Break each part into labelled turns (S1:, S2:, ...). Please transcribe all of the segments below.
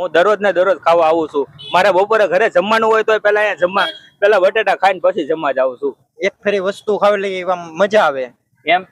S1: હું દરરોજ ને દરરોજ ખાવા આવું છું. મારે બપોરે ઘરે જમવાનું હોય તો પેલા અહીંયા જમવા પેલા બટેટા ખાઈને પછી જમવા જાઉં છું.
S2: એક ફેરી વસ્તુ ખાવી લઈ મજા આવે.
S3: એમ?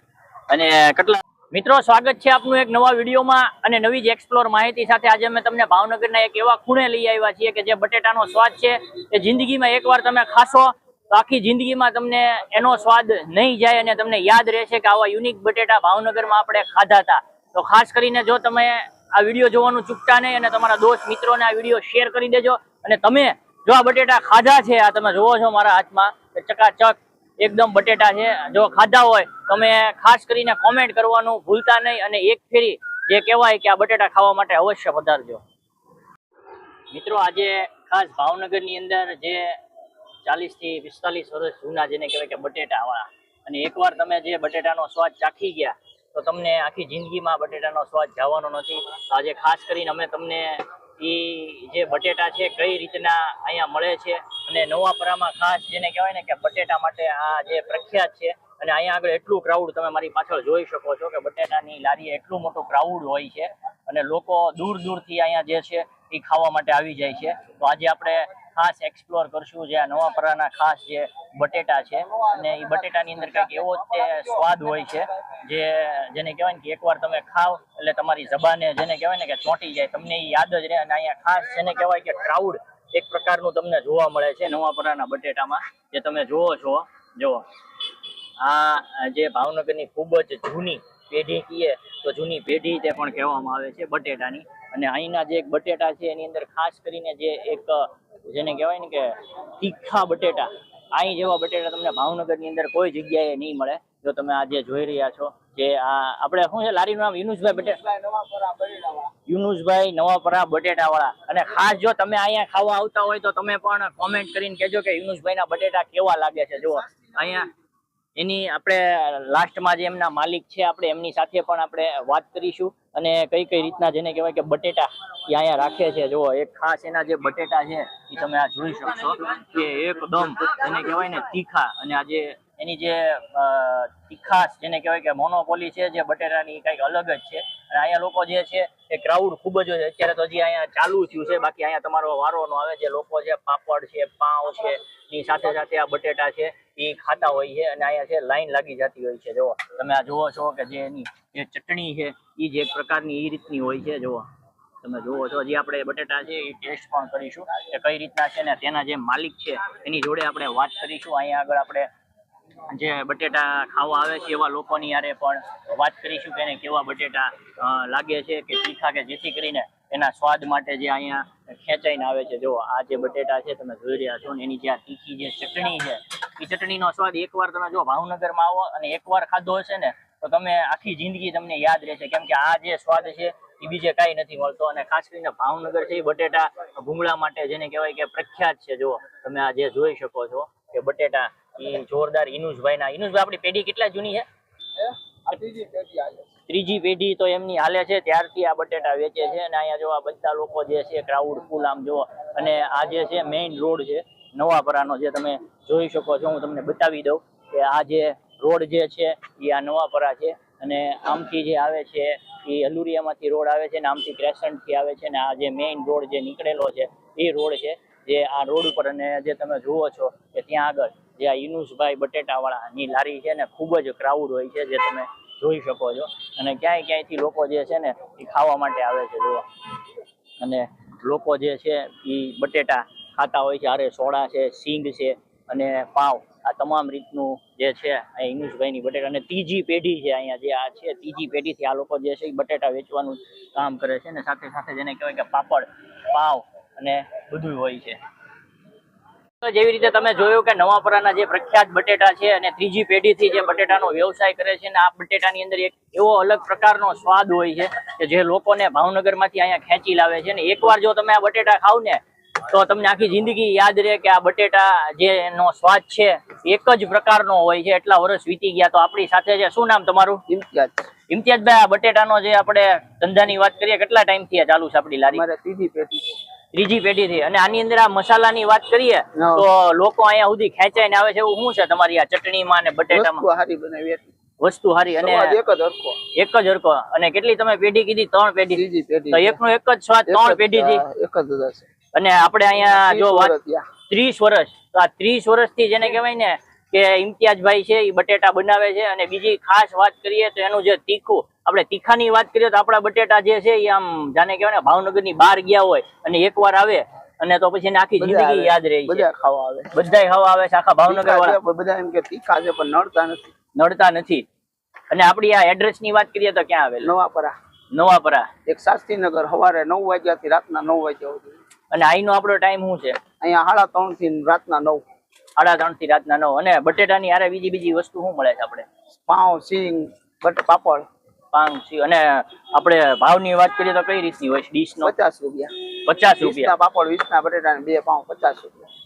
S3: અને કેટલા મિત્રો સ્વાગત છે આપનું એક નવા વિડીયોમાં અને નવી જ એક્સપ્લોર માહિતી સાથે. આજે અમે તમને ભાવનગરના એક એવા ખૂણે લઈ આવ્યા છીએ કે જે બટેટાનો સ્વાદ છે એ જિંદગીમાં એકવાર તમે ખાશો તો આખી જિંદગીમાં તમને એનો સ્વાદ નહીં જાય અને તમને યાદ રહેશે કે આવા યુનિક બટેટા ભાવનગરમાં આપણે ખાધા હતા. તો ખાસ કરીને જો તમે આ વીડિયો જોવાનું ચૂકતા નહીં અને તમારા દોસ્ત મિત્રોને આ વીડિયો શેર કરી દેજો. અને તમે જો આ બટેટા ખાધા છે, આ તમે જોવો છો મારા હાથમાં ચકાચક એકદમ બટેટા છે. જો ખાધા હોય, તમે ખાસ કરીને કોમેન્ટ કરવાનું ભૂલતા નહીં અને એક ફેરી જે કહેવાય કે આ બટેટા ખાવા માટે અવશ્ય પધારજો. મિત્રો, આજે ખાસ ભાવનગરની અંદર જે ચાલીસથી પિસ્તાલીસ વર્ષ જૂના જેને કહેવાય કે બટેટા વાળા, અને એકવાર તમે જે બટેટાનો સ્વાદ ચાખી ગયા તો તમને આખી જિંદગીમાં બટેટાનો સ્વાદ જવાનો નથી. આજે ખાસ કરીને અમે તમને એ જે બટેટા છે, કઈ રીતના અહીંયા મળે છે અને નવાપરામાં ખાસ જેને કહેવાય ને કે બટેટા માટે આ જે પ્રખ્યાત છે અને અહીંયા આગળ એટલું ક્રાઉડ તમે મારી પાછળ જોઈ શકો છો કે બટેટાની લારીએ એટલું મોટું ક્રાઉડ હોય છે અને લોકો દૂર દૂરથી અહીંયા જે છે એ ખાવા માટે આવી જાય છે. તો આજે આપણે ખાસ એક્સપ્લોર કરશું જે આ નવાપરાના ખાસ જે બટેટા છે. અને એ બટેટાની અંદર કંઈક એવો જ સ્વાદ હોય છે, જે જેને કહેવાય ને કે એકવાર તમે ખાવ એટલે તમારી જબાને જેને કહેવાય ને કે ચોંટી જાય. તમને એ યાદ જ રહે અને અહીંયા ખાસ જેને કહેવાય કે ક્રાઉડ એક પ્રકારનું તમને જોવા મળે છે નવાપરાના બટેટામાં. જે તમે જોવો છો, જુઓ. આ જે ભાવનગરની ખૂબ જ જૂની પેઢી કહીએ તો જૂની પેઢી તે પણ કહેવામાં આવે છે બટેટાની. અને અહીંના જે એક બટેટા છે એની અંદર ખાસ કરીને જે એક જેને કહેવાય ને કે તીખા બટેટા અહીં જેવા બટેટા તમને ભાવનગરની અંદર કોઈ જગ્યાએ નહીં મળે. જો તમે આજે જોઈ રહ્યા છો જે આ આપણે શું છે લારીનું નામ યુનુસભાઈ બટેટા યુનુસભાઈ નવાપરા બટેટા વાળા અને ખાસ જો તમે અહીંયા ખાવા આવતા હોય તો તમે પણ કોમેન્ટ કરીને કહેજો કે યુનુસભાઈના બટેટા કેવા લાગે છે. જુઓ અહીંયા એની આપણે લાસ્ટમાં જે એમના માલિક છે, આપણે એમની સાથે પણ આપણે વાત કરીશું અને કઈ કઈ રીતના જેને કહેવાય કે બટેટા એ અહીંયા રાખે છે. જો એક ખાસ એના જે બટેટા છે, એ તમે આ જોઈ શકશો કે એકદમ એને કહેવાય ને તીખા અને આ જે એની જે તીખાશ જેને કહેવાય કે મોનોપોલી છે, જે બટેટાની કંઈક અલગ જ છે. અને અહીંયા લોકો જે છે, એ ક્રાઉડ ખૂબ જ હોય અત્યારે તો હજી અહીંયા ચાલુ થયું છે. બાકી અહીંયા તમારો વારો આવે જે લોકો છે પાપડ છે પાઉં છે, એની સાથે સાથે આ બટેટા છે. એ ખાતા હોય છે અને અહીંયા છે, લાઈન લાગી જતી હોય છે, જુઓ. તમે આ જુઓ છો કે જે એની જે ચટણી છે એ જે પ્રકારની એ રીતની હોય છે, જુઓ. તમે જુઓ છો હજી આપણે બટેટા છે એ ટેસ્ટ પણ કરીશું કે કઈ રીતના છે ને તેના જે માલિક છે, એની જોડે આપણે વાત કરીશું. અહીંયા આગળ આપણે જે બટેટા ખાવા આવે છે, એવા લોકોની યારે પણ વાત કરીશું કે એને કેવા બટેટા લાગે છે, કે તીખા કે જેથી કરીને એના સ્વાદ માટે જે અહીંયા ખેંચાઈને આવે છે. જો આ જે બટેટા છે તમે જોઈ રહ્યા છો ને એની જે આ તીખી જે ચટણી છે, એ ચટણીનો સ્વાદ એકવાર તમે જો ભાવનગરમાં આવો અને એકવાર ખાધો હશે ને, તો તમે આખી જિંદગી તમને યાદ રહેશે. કેમ કે આ જે સ્વાદ છે એ બીજે કાંઈ નથી મળતો. અને ખાસ કરીને ભાવનગર છે એ બટેટા ભૂંગળા માટે જેને કહેવાય કે પ્રખ્યાત છે. જો તમે આ જે જોઈ શકો છો કે બટેટા એ જોરદાર ઇનુસભાઈ ના ઇનુસભાઈ આપણી પેઢી કેટલા જૂની છે? ત્રીજી પેઢી તો એમની હાલે છે. ત્યારથી આ બટેટા વેચે છે અને અહીંયા જો આ બધા લોકો જે છે, ક્રાઉડ, ફૂલ આમ જો અને આ જે છે, મેઇન રોડ છે, નવાપરાનો જે તમે જોઈ શકો છો, હું તમને બતાવી દઉં કે આ જે રોડ જે છે એ આ નવાપરા છે. અને આમથી જે આવે છે એ હલુરિયામાંથી રોડ આવે છે ને આમથી ક્રેસન્ટથી આવે છે ને આ જે મેઇન રોડ જે નીકળેલો છે એ રોડ છે જે આ રોડ ઉપર અને જે તમે જુઓ છો કે ત્યાં આગળ જે આ યુનુસભાઈ બટેટાવાળાની લારી છે ને, ખૂબ જ ક્રાઉડ હોય છે જે તમે જોઈ શકો છો. અને ક્યાંય ક્યાંયથી લોકો જે છે ને, એ ખાવા માટે આવે છે, જોવા. અને લોકો જે છે, એ બટેટા ખાતા હોય છે અરે સોડા છે, સિંગ છે, અને પાવ. આ તમામ રીતનું જે છે, આ ઇંગ્લિશભાઈની બટેટા. અને ત્રીજી પેઢી છે અહીંયા જે આ છે, ત્રીજી પેઢીથી આ લોકો જે છે એ બટેટા વેચવાનું કામ કરે છે અને સાથે સાથે જેને કહેવાય કે પાપડ, પાવ અને બધું હોય છે. જેવી રીતે તમે જોયું કે નવાપરાના જે પ્રખ્યાત બટેટા છે અને ત્રીજી પેઢીથી જે બટેટાનો વ્યવસાય કરે છે અને આ બટેટાની અંદર એક એવો અલગ પ્રકારનો સ્વાદ હોય છે કે જે લોકોને ભાવનગરમાંથી અહીંયા ખેંચી લાવે છે. અને એકવાર જો તમે આ બટેટા ખાવ ને તો તમને આખી જિંદગી યાદ રહે કે આ બટેટા જેનો સ્વાદ છે એક જ પ્રકારનો હોય છે એટલા વર્ષ વીતી ગયા. તો આપણી સાથે છે શું નામ તમારું?
S2: ઇમ્તિયાજ
S3: ઇમ્તિયાજભાઈ આ બટેટાનો જે આપણે ધંધાની વાત કરીએ કેટલા ટાઈમથી આ ચાલુ છે આપણી લારી?
S2: મારે ત્રીજી પેઢી
S3: ત્રીજી પેઢીથી. અને આની અંદર આ મસાલાની વાત કરીએ તો લોકો અહીંયા સુધી ખેંચાઈને આવે છે. એવું શું છે તમારી આ ચટણીમાં અને બટેટામાં?
S2: વસ્તુ સારી બનાવી
S3: વસ્તુ સારી અને
S4: એક જ હરકો
S3: એક જ હરકો અને કેટલી તમે પેઢી કીધી? ત્રણ પેઢી.
S4: ત્રીજી પેઢી.
S3: તો એકનો એક જ સ્વાદ ત્રણ પેઢી થી
S4: એક જ
S3: અને આપણે અહીંયા જો વાત
S4: વર્ષ
S3: ત્રીસ વર્ષ. તો આ ત્રીસ વર્ષથી જેને કહેવાય ને કે ઇમ્તિયાજભાઈ છે એ બટેટા બનાવે છે. અને બીજી ખાસ વાત કરીએ તો એનું જે તીખું આપણે તીખાની વાત કરીએ તો આપણા બટેટા જે છે એ આમ જાને કહેવાય ને ભાવનગરની બહાર ગયા હોય અને એકવાર આવે અને તો પછી આખી જિંદગી યાદ રહી
S4: બધા ખાવા આવે.
S3: બધાય ખાવા આવે છે આખા ભાવનગર વાળા
S4: બધા એમ કે તીખા છે પણ નડતા નથી.
S3: નડતા નથી. અને આપણી આ એડ્રેસની વાત કરીએ તો ક્યાં આવેલું?
S4: નવાપરા.
S3: નવાપરા.
S4: એક શાસ્ત્રીનગર સવારે નવ વાગ્યા થી રાતના નવ વાગ્યા સુધી.
S3: અને અહીંનો આપણો ટાઈમ શું છે?
S4: અહીંયા સાડા ત્રણથી રાતના નવ.
S3: સાડા ત્રણથી રાતના નવ. અને બટેટાની આરે બીજી બીજી વસ્તુ શું મળે છે આપણે?
S4: પાઉં સિંગ બટ પાપડ.
S3: પાંચ છે. અને આપણે ભાવની વાત કરીએ તો કઈ રીતની હોય ડીશ નો?
S4: પચાસ રૂપિયા.
S3: પચાસ રૂપિયા.
S4: પાપડ વીસ ના બટેટા બે પાઉં પચાસ રૂપિયા.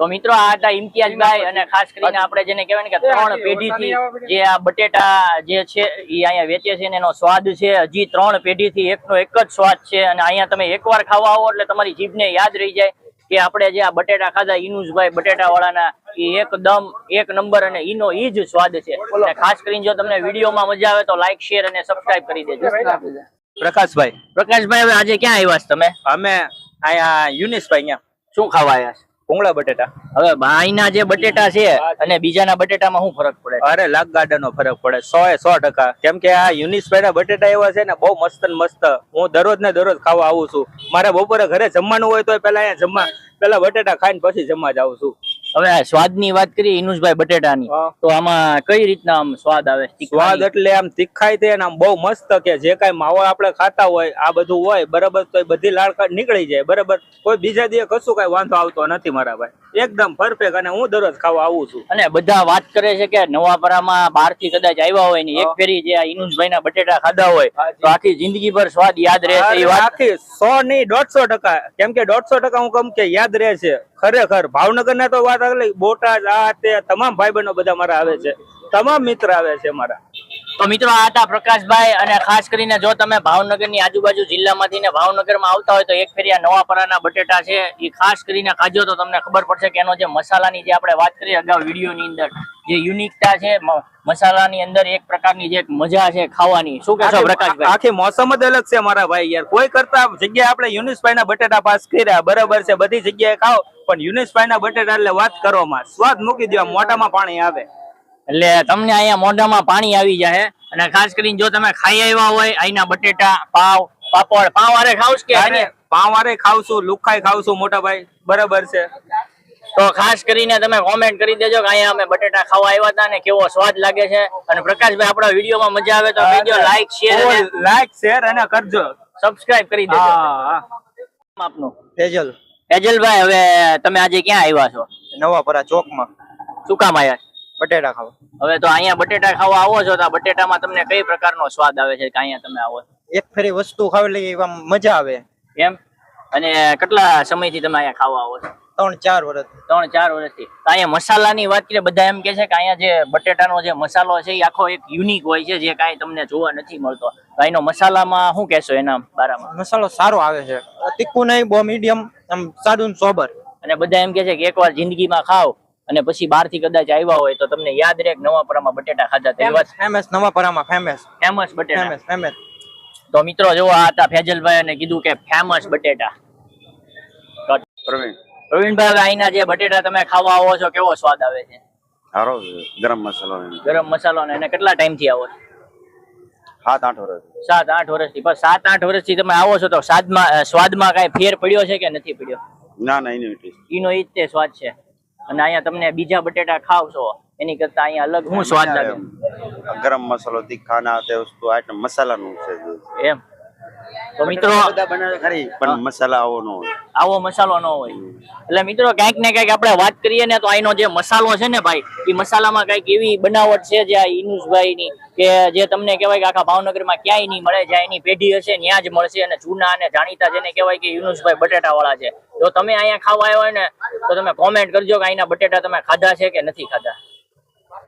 S3: તો મિત્રો આ હતા ઇમ્તિયાજભાઈ અને ખાસ કરીને આપણે જેને કહેવાય ને કે ત્રણ પેઢીથી જે આ બટેટા જે છે એ અહીંયા વેચે છે એનો સ્વાદ છે. હજી ત્રણ પેઢીથી એકનો એક જ સ્વાદ છે. અને અહીંયા તમે એકવાર ખાવા આવો એટલે તમારી જીભને યાદ રહી જાય કે આપણે જે આ બટેટા ખાધા ઇનુસભાઈ બટેટા વાળાના એ એકદમ એક નંબર અને ઈનો ઈ જ સ્વાદ છે. અને ખાસ કરીને જો તમને વિડીયોમાં મજા આવે તો લાઈક શેર અને સબસ્ક્રાઇબ કરી દેજો.
S1: પ્રકાશભાઈ.
S3: પ્રકાશભાઈ હવે આજે ક્યાં આવ્યા છો તમે?
S1: અમે અહીંયા યુનિશભાઈ અહીંયા.
S3: શું ખાવા આવ્યા છો?
S1: ભૂંગળા બટેટા.
S3: હવે અહીંના જે બટેટા છે અને બીજાના બટેટામાં શું ફરક પડે?
S1: અરે લાગ ગાર્ડન નો ફરક પડે. સો એ સો ટકા. કેમ કે આ યુનિશભાઈ ના બટેટા એવા છે ને બહુ મસ્ત ને મસ્ત. હું દરરોજ ને દરરોજ ખાવા આવું છું. મારે બપોરે ઘરે જમવાનું હોય તો પેલા અહીંયા જમવા પેલા બટેટા ખાઈને પછી જમવા જાઉં છું.
S3: હવે આ સ્વાદની વાત કરીએ ઇનુસભાઈ બટેટાની. તો આમાં કઈ રીતના આમ સ્વાદ આવે?
S1: સ્વાદ એટલે આમ તીખાય તે આમ બહુ મસ્ત કે જે કાંઈ માવો આપણે ખાતા હોય આ બધું હોય બરાબર તો બધી લાળ નીકળી જાય બરાબર. કોઈ બીજા દિવસે કશું કઈ વાંધો આવતો નથી મારા ભાઈ. એકદમ પરફેક્ટ અને હું દરરોજ ખાવા આવું છું.
S3: અને બધા વાત કરે છે કે નવાપરામાં બહારથી કદાચ આવ્યા હોય ને એક ફેરી જે ઇનુસભાઈ ના બટેટા ખાધા હોય તો આખી જિંદગી ભર સ્વાદ યાદ રહે છે એ વાત?
S1: આખી સો નહીં દોઢસો ટકા કેમ કે દોઢસો ટકા હું કમ કે યાદ રહે છે. ખરેખર ભાવનગર ના તો વાત અલગ બોટાદ આ તે તમામ ભાઈ બહેનો બધા મારા આવે છે. તમામ મિત્ર આવે છે મારા.
S3: તો મિત્રો આ હતા પ્રકાશભાઈ અને ખાસ કરીને જો તમે ભાવનગરની આજુબાજુ જિલ્લામાંથી ને ભાવનગરમાં આવતા હોય તો એક ફેરિયા નવાપરાના બટેટા છે. એ ખાસ કરીને ખાજો તો તમને ખબર પડશે કે એનો જે મસાલાની જે આપણે વાત કરી અગાઉ વિડીયોની અંદર જે યુનિકતા છે મસાલાની અંદર એક પ્રકારની જે મજા છે ખાવાની. શું કહેશો પ્રકાશભાઈ?
S1: આખી મોસમ જ અલગ છે મારા ભાઈ યાર. કોઈ કરતા જગ્યાએ આપણે યુનિસભાઈ ના બટેટા પાસ કર્યા બરાબર છે બધી જગ્યાએ ખાઓ પણ યુનિસભાઈ ના બટેટા એટલે વાત કરવામાં સ્વાદ મૂકી દેવા મોટામાં પાણી આવે.
S3: એટલે તમને અહીંયા મોઢામાં પાણી આવી જાય અને ખાસ કરીને જો તમે ખાઈ આવ્યા હોય અહીંના બટેટા પાવ પાપડ. પાવ વારે ખાવશ કે
S1: અરે પાવ વારે ખાવ છું લુખાઈ ખાવ છું મોટા ભાઈ. બરાબર છે.
S3: તો ખાસ કરીને તમે કોમેન્ટ કરી દેજો કે અહીંયા અમે બટેટા ખાવા આવ્યા હતા ને કેવો સ્વાદ લાગે છે. અને પ્રકાશભાઈ આપણા વિડીયોમાં મજા આવે તો વીડિયો લાઈક શેર અને
S1: લાઈક શેર અને કરજો.
S3: સબસ્ક્રાઇબ કરી દેજો. આપનું?
S2: તેજલ.
S3: એજલભાઈ હવે તમે આજે ક્યાં આવ્યા છો?
S2: નવાપરા ચોકમાં.
S3: શું કામ આવ્યા
S2: બટેટા ખાવા.
S3: હવે તો અહીંયા બટેટા ખાવા આવો છો તો આ બટેટામાં તમને કઈ પ્રકારનો સ્વાદ આવે છે કે અહીંયા તમે આવો
S2: એક ફેરી વસ્તુ ખાવી એટલે એવા મજા આવે.
S3: એમ? અને કેટલા સમયથી તમે અહીંયા ખાવા આવો છો?
S2: ત્રણ ચાર વર્ષ
S3: ત્રણ ચાર વર્ષથી અહીંયા મસાલાની વાત કરીએ બધા એમ કે છે કે અહીંયા જે બટેટાનો જે મસાલો છે એ આખો એક યુનિક હોય છે જે કાંઈ તમને જોવા નથી મળતો. તો અહીંનો મસાલામાં શું કહેશો એના બારામાં?
S2: મસાલો સારો આવે છે. તીખું નહીં બહુ મીડિયમ આમ સાદું સોબર
S3: અને બધા એમ કે છે કે એકવાર જિંદગીમાં ખાવ અને પછી બહારથી કદાચ આવ્યા હોય તો તમને યાદ રહે નવાપરામાં બટેટા ખાધા તે વાત
S2: ફેમસ નવાપરામાં ફેમસ.
S3: ફેમસ બટેટા.
S2: Famous famous.
S3: તો મિત્રો જો આ હતા ફેજલભાઈ અને કીધું કે ફેમસ બટેટા.
S5: પ્રવીણ.
S3: પ્રવીણભાઈ અહીંના જે બટેટા તમે ખાવા આવો છો કેવો સ્વાદ આવે છે?
S5: સારો ગરમ મસાલો
S3: ગરમ મસાલો ને એને કેટલા ટાઈમથી આવો
S5: સાત આઠ વર્ષ
S3: સાત આઠ વર્ષથી. પણ સાત આઠ વર્ષથી તમે આવો છો તો સ્વાદમાં સ્વાદમાં કઈ ફેર પડ્યો છે કે નથી પડ્યો?
S5: ના ના એની
S3: ઈનો ઈ જ તે સ્વાદ છે. અને અહીંયા તમને બીજા બટેટા ખાવ છો એની કરતા અહીંયા અલગ હું સ્વાદ લાગે?
S5: ગરમ મસાલો તીખા ના તે વસ્તુ આઈટમ મસાલાનું છે
S3: એમ. તો મિત્રો
S5: ખરી. પણ મસાલા આવો ન હોય.
S3: આવો મસાલો ન હોય. એટલે મિત્રો ક્યાંક ને ક્યાંક આપણે વાત કરીએ ને તો અહીંનો જે મસાલો છે ને ભાઈ એ મસાલામાં કંઈક એવી બનાવટ છે જે આ ઇનુસભાઈ ની કે જે તમને કહેવાય કે આખા ભાવનગરમાં ક્યાંય નહીં મળે જ્યાં એની પેઢી હશે ત્યાં જ મળશે અને જૂના અને જાણીતા જેને કહેવાય કે યુનુસભાઈ બટેટા વાળા છે. જો તમે અહીંયા ખાવા આવ્યા હોય ને તો તમે કોમેન્ટ કરજો કે અહીંના બટેટા તમે ખાધા છે કે નથી ખાધા.